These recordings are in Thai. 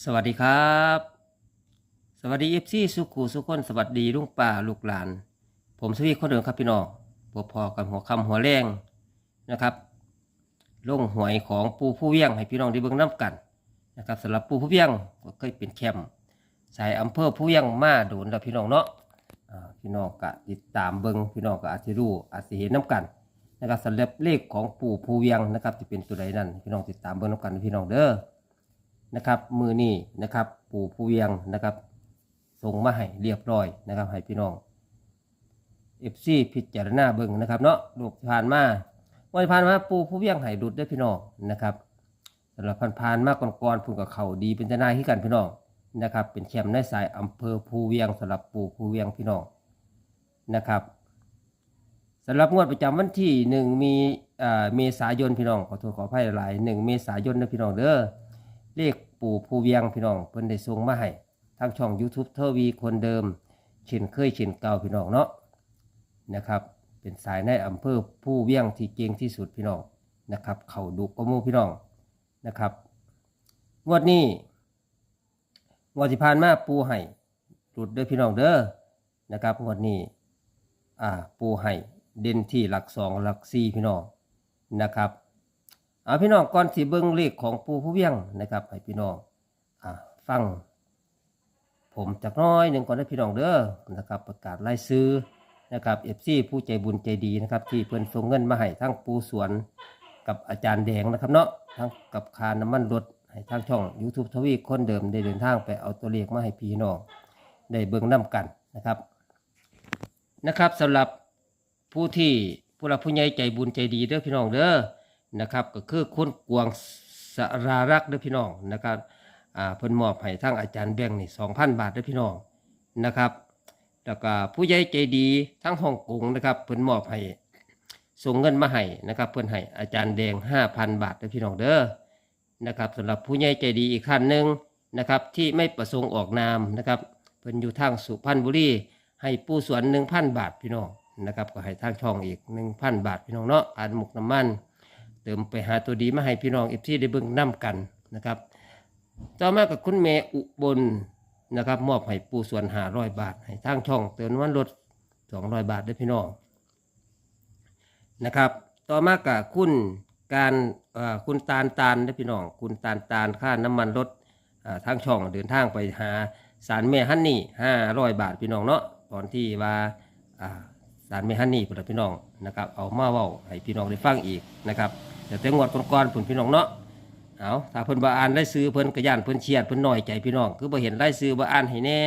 สวัสดีครับ สวัสดีเอฟซีสุขูสุขคนสวัสดีลุงป่าลูกหลาน ผมสวีคนเดิมครับพี่น้องพบพอกันหัวคำหัวแรงนะครับลงหวยของปูผู้เวียงให้พี่น้องได้เบิ่งน้ำกันนะครับสำหรับปูผู้เวียงก็เคยเป็นแคมป์สายอำเภอผู้เวียงมาโดนแล้วพี่น้องเนาะพี่น้องก็ติดตามเบิ่งพี่น้องก็อาจจะรู้อาจจะเห็นน้ำกันนะครับสำหรับเลขของปู่ผู้เวียงนะครับจะเป็นตัวใดนั่นพี่น้องติดตามเบิ่งน้ำกันพี่น้องเด้อ นะครับ มือนี่นะครับ ปู่ผู้เวียงนะครับส่งมาให้เรียบร้อยนะครับให้พี่น้องเอฟซีพิจารณาเบิ่งนะครับ เนาะลูผ่านมาวันผ่านมาปู่ผู้เวียงให้ดุดได้พี่น้องนะครับสำหรับผ่านผ่านมาก่อนๆพุ่นกับเขาดีเป็นทนายที่กันพี่น้องนะครับ เป็นแชมป์ในสายอำเภอภูเวียงสำหรับปู่ภูเวียงพี่น้องนะครับสำหรับงวดประจำวันที่หนึ่งมีเมษายนพี่น้องขอโทษขออภัยหลายหนึ่งเมษายนนะพี่น้องเด้อ เลขปู่ภูเวียงพี่น้องเพิ่นได้ส่งมาให้ทางช่อง YouTube เทอวีคนเดิม เช่นเคยเช่นเก่าพี่น้องเนาะนะครับเป็นสายในอำเภอผู้เวียงที่เก่งที่สุดพี่น้องนะครับ เขาดุกระมูพี่น้องนะครับงวดนี้งวดที่ผ่านมาปูให้หลุดเด้อพี่น้องเด้อนะครับงวดนี้อ่าปูให้เด่นที่หลักสองหลักสี่พี่น้องนะครับ เอาพี่น้องก่อนสิเบิ้งเลขของปูผู้เวียงนะครับให้พี่น้องอ่าฟัง ผมจากน้อยหนึ่งก่อนให้พี่น้องเด้อนะครับ ประกาศรายซื้อนะครับเอฟซีผู้ใจบุญใจดีนะครับ ที่เพิ่นส่งเงินมาให้ทั้งปูสวนกับอาจารย์แดงนะครับเนาะทั้งกับคาน้ำมันรถให้ทางช่อง YouTube ทวีคนเดิมได้เดินทางไปเอาตัวเลขมาให้พี่น้องได้เบิ่งนํกันนะครับนะครับสำหรับผู้ที่ผู้รับผู้ใหญ่ใจบุญใจดีเด้อพี่น้องเด้อ นะครับก็คือคุณกวงสรารักษ์เด้อพี่น้องนะครับอ่าเพิ่นมอบให้ทางอาจารย์แบงค์นี่สองพันบาทเด้อพี่น้องนะครับแล้วก็ผู้ใหญ่ใจดีทั้งฮ่องกงนะครับเพิ่นมอบให้ส่งเงินมาให้นะครับเพิ่นให้อาจารย์แดงห้าพันบาทเด้อพี่น้องเด้อนะครับสำหรับผู้ใหญ่ใจดีอีกท่านหนึ่งนะครับที่ไม่ประสงค์ออกนามนะครับเพิ่นอยู่ทางสุพรรณบุรีให้ผู้สวนหนึ่งพันบาทพี่น้องนะครับก็ให้ทางช่องอีกหนึ่งพันบาทพี่น้องเนาะการหมกน้ำมัน เติมไปหาตัวดีมาให้พี่น้องเอฟซีได้เบิ่งน้ำกันนะครับ ต่อมากับคุณเมอุบลนะครับ มอบให้ปูส่วนหาร้อยบาท ให้ทางช่องเติมวันรถสองร้อยบาทด้วยพี่น้องนะครับ ต่อมากับคุณการคุณตาลตาลด้วยพี่น้อง คุณตาลตาลค่าน้ำมันรถทางช่องเดินทางไปหาสารแม่ฮันนี่ห้าร้อยบาทพี่น้องเนาะตอนที่ว่า สารเมฮันนี่พุ่นล่ะพี่น้องนะครับเอามาเว้าให้พี่น้องได้ฟังอีกนะครับแต่แต่งวดก่อนๆพุ่นพี่น้องเนาะเอาถ้าเพิ่นบ่อ่านได้ซื้อเพิ่นก็ย่านเพิ่นเครียดเพิ่นน้อยใจพี่น้อง คือบ่เห็นรายซื้อบ่อ่านให้แน่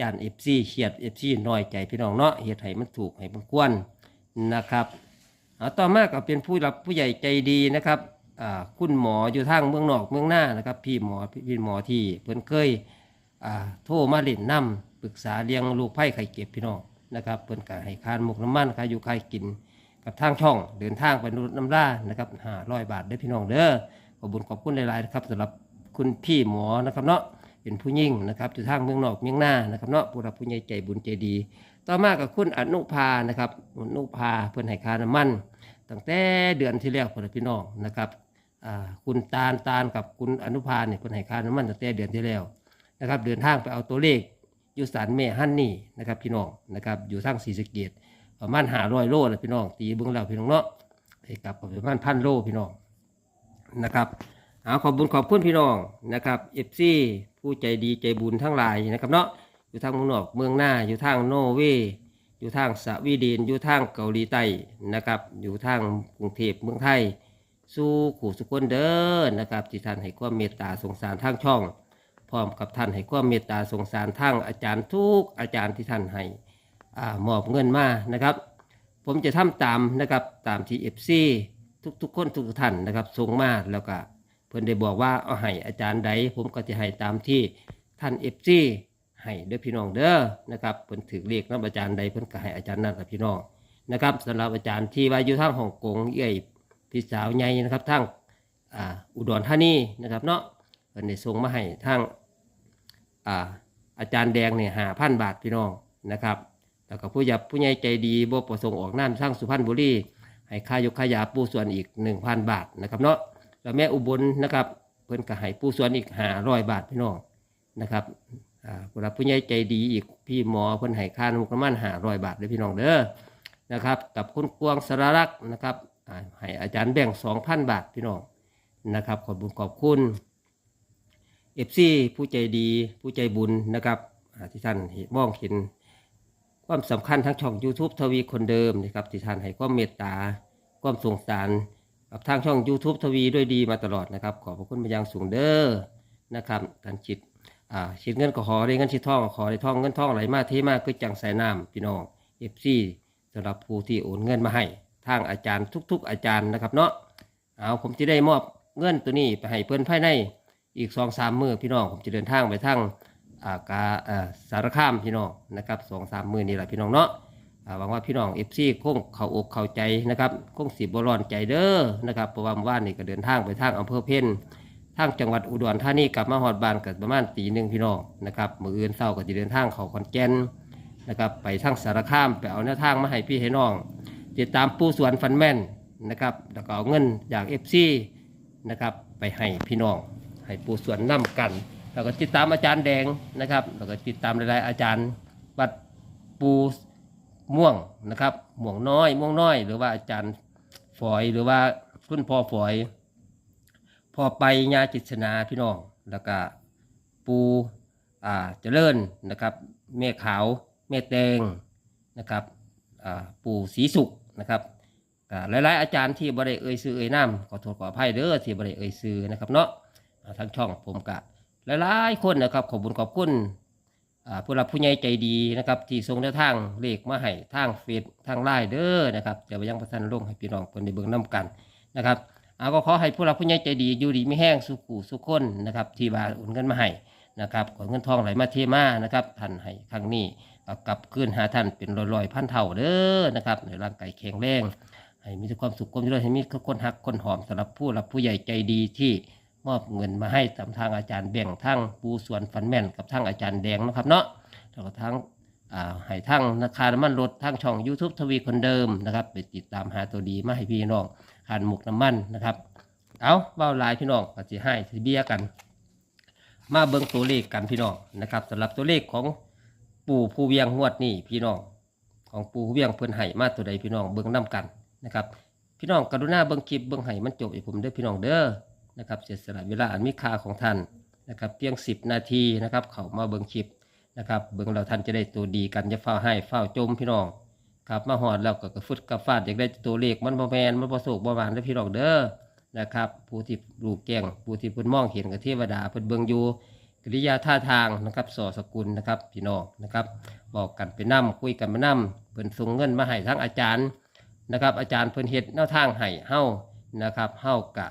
ย่าน FC เครียด FC น้อยใจพี่น้องเนาะเฮ็ดให้มันถูกให้มันควรนะครับเอาต่อมาก็เป็นผู้รับผู้ใหญ่ใจดีนะครับอ่าคุณหมออยู่ทางเมืองนอกเมืองหน้านะครับ พี่หมอพี่หมอที่เพิ่นเคยอ่าโทรมาเล่นนํปรึกษาเลี้ยงลูกไผ่ไข่เก็บพี่น้อง นะครับเพิ่นก็ให้คานหมกน้ำมันค่าอยู่ค่ากินกับทางช่องเดินทางไปนุน้ำล่านะครับห้าร้อยบาทเด้อพี่น้องเด้อขอบุญขอบคุณหลายๆนะครับสำหรับคุณพี่หมอนะครับเนาะเป็นผู้ยิ่งนะครับอยู่ทางเมืองนอกเมืองหน้านะครับเนาะผู้รับผู้ใหญ่ใจบุญใจดี ต่อมากับคุณอนุภานะครับอนุภาเพิ่นให้คาน้ำมันตั้งแต่เดือนที่แล้วพ่อพี่น้องนะครับคุณตาลตาลกับคุณอนุภาเนี่ยเพิ่นให้คาน้ำมันตั้งแต่เดือนที่แล้วนะครับเดินทางไปเอาตัวเลข อยู่สารแม่ฮันนี่นะครับพี่น้องนะครับอยู่ทางศรีสะเกดประมาณหาร้อยโลนะพี่น้อง ตีเบิ้องแล้วพี่น้องเนาะไปกลับประมาณพันโลพี่น้องนะครับเอาขอบบุญขอบคุณพี่น้องนะครับเอฟซีผู้ใจดีใจบุญทั้งหลายนะครับเนาะอยู่ทางเมืองนอกเมืองหน้าอยู่ทางโนเวย์อยู่ทางสวีเดนอยู่ทางเกาหลีใต้นะครับอยู่ทางกรุงเทพเมืองไทย สู้ขู่สุกคนเด้อนะครับที่ท่านให้ความเมตตาสงสารทางช่อง พร้อมกับท่านให้ความเมตตาสงสารทั้งอาจารย์ทุกอาจารย์ที่ท่านให้อมอบเงินมานะครับ ผมจะทำตามนะครับตามที่เอฟซีทุกๆ คนทุกท่านนะครับส่งมาแล้วก็เพิ่อนได้บอกว่าเอาให้อาจารย์ใดผมก็จะให้ตามที่ท่านเอฟซีให้เด้อพี่น้องเด้อนะครับเพิ่นถือเลขนับอาจารย์ใดเพิ่นก็ให้อาจารย์นั้นล่ะพี่น้องนะครับสำหรับอาจารย์ที่ว่าอยู่ทางฮ่องกงเอ้ยพี่สาวใหญ่นะครับทางออุดรธานีนะครับเนาะ เพิ่นได้ส่งมาให้ทางอ่าอาจารย์แดงเนี่ยหาพันบาทพี่น้องนะครับ แล้วก็ผู้ใหญ่ผู้ใหญ่ใจดีบ่ประสงค์ออกน้ำสร้างสุพรรณบุรีให้ค่ายกขายาปูส่วนอีก 1,000 บาทนะครับเนาะแล้วแม่อุบลนะครับ เพิ่นก็ให้ผู้ส่วนอีกห้าร้อยบาทพี่น้องนะครับผู้รับผู้ใหญ่ใจดีอีกพี่หมอเพิ่นให้ค่าน้ำประมาณห้าร้อยบาทเลยพี่น้องเด้อนะครับกับคุณกวางสารรักษ์นะครับให้อาจารย์แบ่งสองพันบาทพี่น้องนะครับขอบคุณขอบคุณ เอฟซีผู้ใจดีผู้ใจบุญนะครับที่ท่านเห็นมองเห็นความสำคัญทั้งช่อง YouTube ทวีคนเดิมนะครับที่ท่านให้ความเมตตาความสงสารกับทางช่อง YouTube ทวีด้วยดีมาตลอดนะครับ ขอบพระคุณมายังสูงเด้อนะครับท่านจิตอ่าชิดเงินก็ขอได้เงินชิดทองก็ขอได้ทองเงินทองไหลมาเทมาคือจังสายน้ำพี่น้องเอฟซีสำหรับผู้ที่โอนเงินมาให้ ทางอาจารย์ทุก ๆ อาจารย์นะครับเนาะเอาผมจะได้มอบเงินตัวนี้ไปให้เพื่อนภายใน อีกสองสามมือพี่น้องผมจะเดินทางไปทางอากาสารคามพี่น้องนะครับสองสามมือนี่แหละพี่น้องเนาะหวังว่าพี่น้องเอฟซีคงเข้าอกเข้าใจนะครับคงสีบร้อนใจเด้อนะครับเพราะว่าเมื่อว่านนี่ก็เดินทางไปทางอำเภอเพ่นทางจังหวัดอุดรธานีกลับมาฮอดบานกันประมาณตีหนึ่งพี่น้องนะครับมืออื่นเศร้าก็จะเดินทางเข้าขอนแก่นนะครับไปทางสารคามไปเอาแนวทางมาให้พี่ให้น้อง ติดตามปูสวนฟันแม่นนะครับแล้วก็เอาเงินจากเอฟซีนะครับไปให้พี่น้อง ให้ปูสวนนํกัน แล้วก็ติดตามอาจารย์แดงนะครับ แล้วก็ติดตามหลายๆอาจารย์วัดปูม่วงนะครับม่วงน้อยม่วงน้อย หรือว่าอาจารย์ฝอยหรือว่าคุณพ่อฝอยพ่อไปญาจิตรนาพี่น้องแล้วก็ปูอ่าเจริญนะครับแม่ขาวแม่แดงนะครับอ่าปูสีสุกนะครับหลายๆอาจารย์ที่บริเอ่ยซื้อเอ่ยน้ำขอโทษขออภัยเด้อที่บริเอ่ยซื้อนะครับเนาะ ทั้งช่องผมกะหลายๆคนนะครับขอบคุณขอบคุณผู้รับผู้ใหญ่ใจดีนะครับ ที่ส่งแนวทางเลขมาให้ทางเฟซทางไลน์เด้อนะครับเดี๋ยวไปยังประทันลงให้พี่น้องเพิ่นได้เบิ่งนํกันนะครับเอาก็ขอให้ผู้รับผู้ใหญ่ใจดีอยู่ดีไม่แห้งสุขุสุขคนนะครับ ที่บาโอนเงินมาให้นะครับขอเงินทองไหลมาเทมานะครับท่านให้ครั้งนี้กลับคืนหาท่านเป็นร้อยๆพันเท่าเด้อนะครับในร่างกายแข็งแรงให้มีความสุขความเจริญให้มีคนหักคนหอมสำหรับผู้รับผู้ใหญ่ใจดีที่ มอบเงินมาให้ตามทางอาจารย์แบ่งทั้งปูส่วนฟันแม่นกับทั้งอาจารย์แดงนะครับเนาะแล้วก็ทั้งอ่าให้ทั้งนาคาน้ำมันรถทั้งช่อง YouTube ทวีคนเดิมนะครับ ไปติดตามหาตัวดีมาให้พี่น้องหันหมกน้ำมันนะครับ เอาเบ้าลายพี่น้องก็จะให้สิเบียกัน มาเบิ่งตัวเลขกันพี่น้องนะครับสำหรับตัวเลขของปู่ผู้เวียงงวดนี่พี่น้องของปู่ผู้เวียงเพิ่นให้มาตัวใดพี่น้องเบิ่งนํกันนะครับพี่น้องกรุณาเบิ่งคลิปเบิ่งให้มันจบให้ผมเด้อพี่น้องเด้อ นะครับเสียสละเวลาอันมีค่าของท่านนะครับเพียง 10 นาทีนะครับเขามาเบิ่งคลิปนะครับเบิ่งเราท่านจะได้ตัวดีกันจะเฝ้าให้เฝ้าจมพี่น้องครับมาหอดแล้วก็กระฟุดกระฟาดอยากได้ตัวเลขมันบ่แมนมันบ่โศกบ่หวานเด้อพี่น้องเด้อนะครับผู้ที่รู้แจ้งผู้ที่เพิ่นมองเห็นกับเทวดาเพิ่นเบิ่งอยู่กริยาท่าทางนะครับสอสกุลนะครับพี่น้องนะครับบอกกันไปนํคุยกันมานํเพิ่นส่งเงินมาให้ทั้งอาจารย์นะครับอาจารย์เพิ่นเฮ็ดแนวทางให้เฮานะครับเฮากะ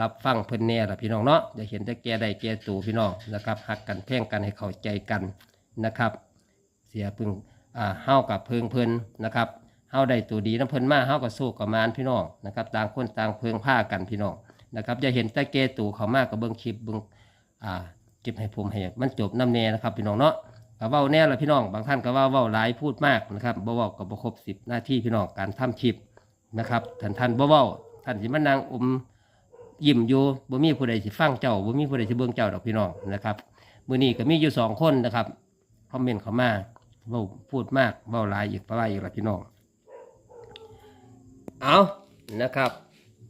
รับฟังเพิ่นแน่ละพี่น้องเนาะอย่าเห็นแต่แก่ใดแก่ตูพี่น้องนะครับหักกันแพ่งกันให้เข้าใจกันนะครับ เสียพึงอ่าเฮากับเพิงเพิ่นนะครับเฮาได้ตัวดีน้ำเพิ่นมาเฮากับสู้กับมารพี่น้องนะครับ ต่างคนต่างเพิงผ้ากันพี่น้องนะครับอย่าเห็นแต่แก่ตูเขามากกับเบิ่งคลิปเบิ่งอ่าเก็บให้ผมให้มันจบน้ำแน่นะครับ พี่น้องเนาะก็เว้าแน่ละพี่น้อง บางท่านก็ว่าเว้าหลายพูดมากนะครับบ่เว้ากับบ่ครบ10หน้าที่พี่น้องการทำคลิปนะครับท่านท่านบ่เว้าท่านสิมานั่งอม ยิ้มอยู่บ่มีผู้ใดสิฟังเจ้าบ่มีผู้ใดสิเบิ่งเจ้าดอกพี่น้องนะครับมื้อนี้ก็มีอยู่สองคนนะครับคอมเมนต์เข้ามาเว้าพูดมากเว้าหลายอีกปลายอีกละพี่น้องเอานะครับ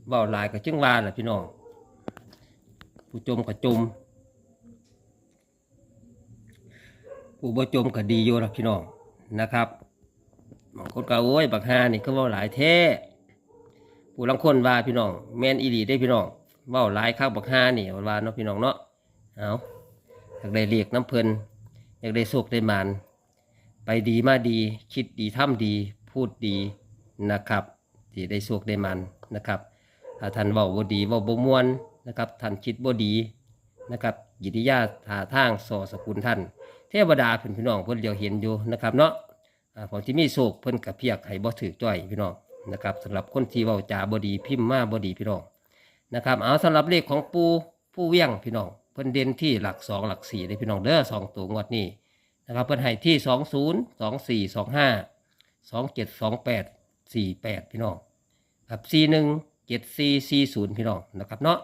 เว้าหลายก็จึงว่าล่ะพี่น้องผู้จมก็จมผู้บ่จมก็ดีอยู่ละพี่น้องนะครับบางคนก็โอ้ยบักฮานี่ก็เว้าหลายแท้ผู้ลังคนว่าพี่น้องแมนอีหลีได้พี่น้อง เว้าหลายข้างบักห้านี่ว่าเนาะพี่น้องเนาะเอาอยากได้เรียกน้ำเพลินอยากได้โศกได้มาน ไปดีมาดี คิดดีทำดี พูดดีนะครับที่ได้โศกได้มันนะครับถ้าท่านเว้าบ่ดีเว้าบ่ม่วนนะครับท่านคิดบ่ดีนะครับกิริยาท่าทางสอสกุลท่าน เทวดาเพิ่นพี่น้องเพิ่นเดียวเห็นอยู่นะครับเนาะอ่าพอที่มีโศกเพิ่นกับเพียกให้บ่ถือจ้อยพี่น้องนะครับสำหรับคนที่เว้าจาบดีพิมพ์มาบดีพี่น้อง นะครับเอาสำหรับเลขของปูผู้เวียงพี่น้องเพิ่นเด่นที่หลักสองหลักสี่เลยพี่น้องเด้อสองตัวงวดนี้นะครับเพิ่นให้ที่สองศูนย์สองสี่สองห้าสองเจ็ดสองแปดสี่แปดพี่น้องครับสี่หนึ่งเจ็ดสี่สี่ศูนย์พี่น้องนะครับเนาะ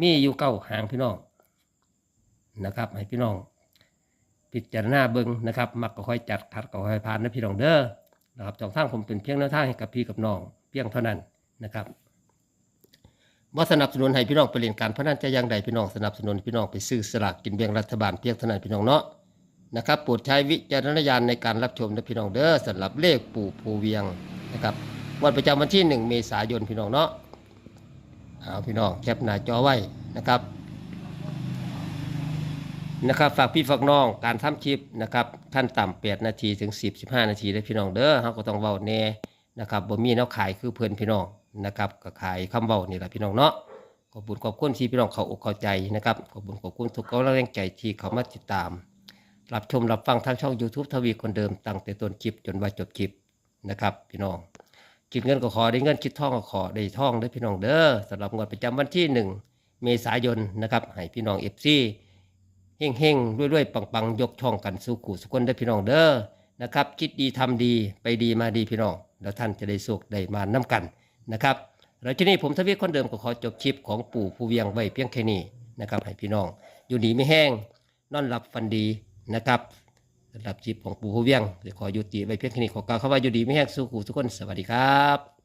มีอยู่เก้าหางพี่น้องนะครับให้พี่น้อง พิจารณาเบิ่งนะครับมักก็ค่อยจัดขัดก็ค่อยผ่านนะพี่น้องเด้อนะครับสองทางผมเป็นเพียงแนวทางให้กับพี่กับน้อง เพียงเท่านั้นนะครับ บ่าสนับสนุนให้พี่น้องไปเล่นการพนันจะยังใดพี่น้องสนับสนุนพี่น้องไปซื้อสลากกินแบ่งรัฐบาลเพียงเท่านั้นพี่น้องเนาะนะครับโปรดใช้วิจารณญาณในการรับชมนะพี่น้องเด้อสำหรับเลขปู่ภูเวียงนะครับวันประจำวันที่ 1 เมษายนพี่น้องเนาะเอาพี่น้องแคปหน้าจอไว้นะครับนะครับฝากพี่ฝากน้องการทำคลิปนะครับขั้นต่ำ8นาทีถึง 10 15 นาทีเลยพี่น้องเด้อเฮาก็ต้องเว้าแน่นะครับบ่มีแนวขายคือเพิ่นพี่น้อง นะครับก็ขายคำเว้านี่แหละพี่น้องเนาะขอบคุญขอบคุณที่พี่น้องเขาอกเข้าใจนะครับขอบคุญขอบคุณทุกกำลังใจที่เขามาติดตาม รับชมรับฟังทางช่อง YouTube ทวีคนเดิมตั้งแต่ต้นคลิปจนว่าจบคลิปนะครับ พี่น้องคิดเงินก็ขอได้เงินคิดท่องก็ขอได้ท่องเด้พี่น้องเด้อสำหรับงวดประจำวันที่ 1 เมษายนนะครับให้พี่น้อง FC เฮ่งเฮ่งๆรวยๆปังๆ ยกช่องกันสู่ขู่สุกคนได้พี่น้องเด้อนะครับ คิดดีทำดีไปดีมาดีพี่น้อง แล้วท่านจะได้สุขได้มาน้ำกัน นะครับหลังจากนี้ผมทวีคนเดิมก็ขอจบคลิปของปู่ผู้เวียงไว้เพียงแค่นี้นะครับให้พี่น้อง อยู่ดีไม่แห้งนอนหลับฝันดีนะครับสำหรับคลิปของปู่ผู้เวียงจะขอยุติไว้เพียงแค่นี้ขอกล่าวคำว่าอยู่ดีไม่แห้งสู้ขู่ทุกคนสวัสดีครับ